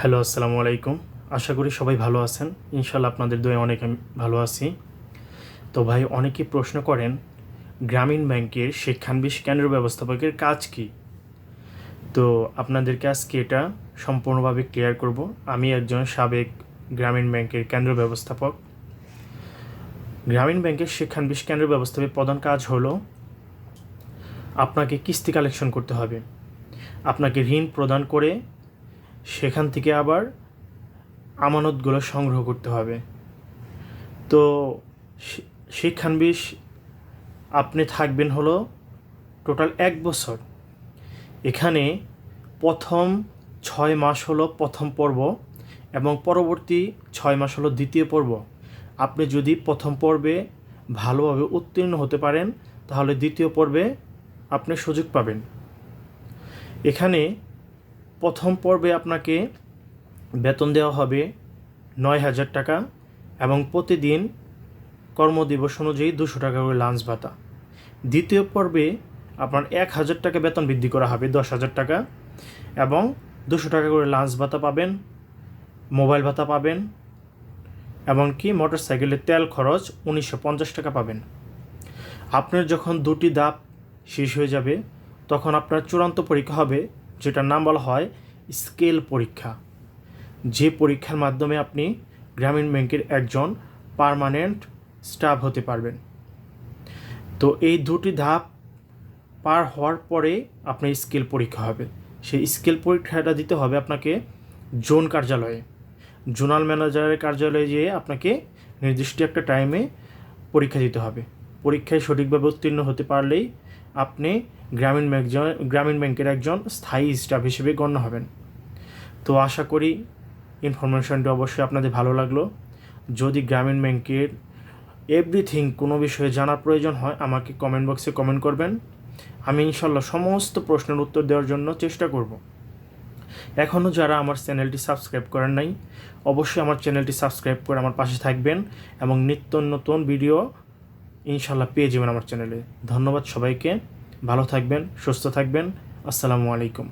Hello, আসসালামু আলাইকুম। আশা করি সবাই ভালো আছেন। ইনশাল্লাহ আপনাদের দয়ে অনেক আমি ভালো আছি। তো ভাই, অনেকে প্রশ্ন করেন, গ্রামীণ ব্যাংকের শিক্ষানবিশ কেন্দ্র ব্যবস্থাপকের কাজ কি? তো আপনাদেরকে আজকে এটা সম্পূর্ণভাবে ক্লিয়ার করব। আমি একজন সাবেক গ্রামীণ ব্যাংকের কেন্দ্র ব্যবস্থাপক। গ্রামীণ ব্যাংকের শিক্ষানবিশ কেন্দ্র ব্যবস্থাপকের প্রধান কাজ হলো, আপনাকে কিস্তি কালেকশন করতে হবে। আপনাকে ঋণ প্রদান করে সেখান থেকে আবার আমানতগুলো সংগ্রহ করতে হবে। তো শিক্ষানবিশ আপনি থাকবেন হলো টোটাল এক বছর। এখানে প্রথম ছয় মাস হলো প্রথম পর্ব এবং পরবর্তী ছয় মাস হলো দ্বিতীয় পর্ব। আপনি যদি প্রথম পর্বে ভালোভাবে উত্তীর্ণ হতে পারেন, তাহলে দ্বিতীয় পর্বে আপনি সুযোগ পাবেন। এখানে প্রথম পর্বে আপনাকে বেতন দেওয়া হবে নয় হাজার টাকা এবং প্রতিদিন কর্মদিবস অনুযায়ী দুশো টাকা করে লাঞ্চ ভাতা। দ্বিতীয় পর্বে আপনার এক হাজার টাকা বেতন বৃদ্ধি করা হবে, দশ হাজার টাকা, এবং দুশো টাকা করে লাঞ্চ ভাতা পাবেন, মোবাইল ভাতা পাবেন, এমনকি মোটর সাইকেলের তেল খরচ উনিশশো পঞ্চাশ টাকা পাবেন। আপনার যখন দুটি ধাপ শেষ হয়ে যাবে, তখন আপনার চূড়ান্ত পরীক্ষা হবে যেটার নাম বলা হয় স্কেল পরীক্ষা। যে পরীক্ষার মাধ্যমে আপনি গ্রামীণ ব্যাংকের একজন পার্মানেন্ট স্টাফ হতে পারবেন। তো এই দুটি ধাপ পার হওয়ার পরে আপনার স্কেল পরীক্ষা হবে। সেই স্কেল পরীক্ষাটা দিতে হবে আপনাকে জোন কার্যালয়ে। জোনাল ম্যানেজারের কার্যালয়ে যেয়ে আপনাকে নির্দিষ্ট একটা টাইমে পরীক্ষা দিতে হবে। পরীক্ষায় সঠিকভাবে উত্তীর্ণ হতে পারলেই আপনি গ্রামীণ ব্যাংক গ্রামীণ ব্যাংকের একজন স্থায়ী স্টাফ হিসেবে গণ্য হবেন। তো আশা করি ইনফরমেশনটি অবশ্যই আপনাদের ভালো লাগল। যদি গ্রামীণ ব্যাংকের এভরিথিং কোনো বিষয়ে জানার প্রয়োজন হয়, আমাকে কমেন্ট বক্সে কমেন্ট করবেন। আমি ইনশাল্লাহ সমস্ত প্রশ্নের উত্তর দেওয়ার জন্য চেষ্টা করব। এখনও যারা আমার চ্যানেলটি সাবস্ক্রাইব করেন নাই, অবশ্যই আমার চ্যানেলটি সাবস্ক্রাইব করে আমার পাশে থাকবেন এবং নিত্য নতুন ভিডিও ইনশাল্লাহ পেয়ে যাবেন আমার চ্যানেলে। ধন্যবাদ সবাইকে। ভালো থাকবেন সুস্থ থাকবেন। আসসালামু আলাইকুম।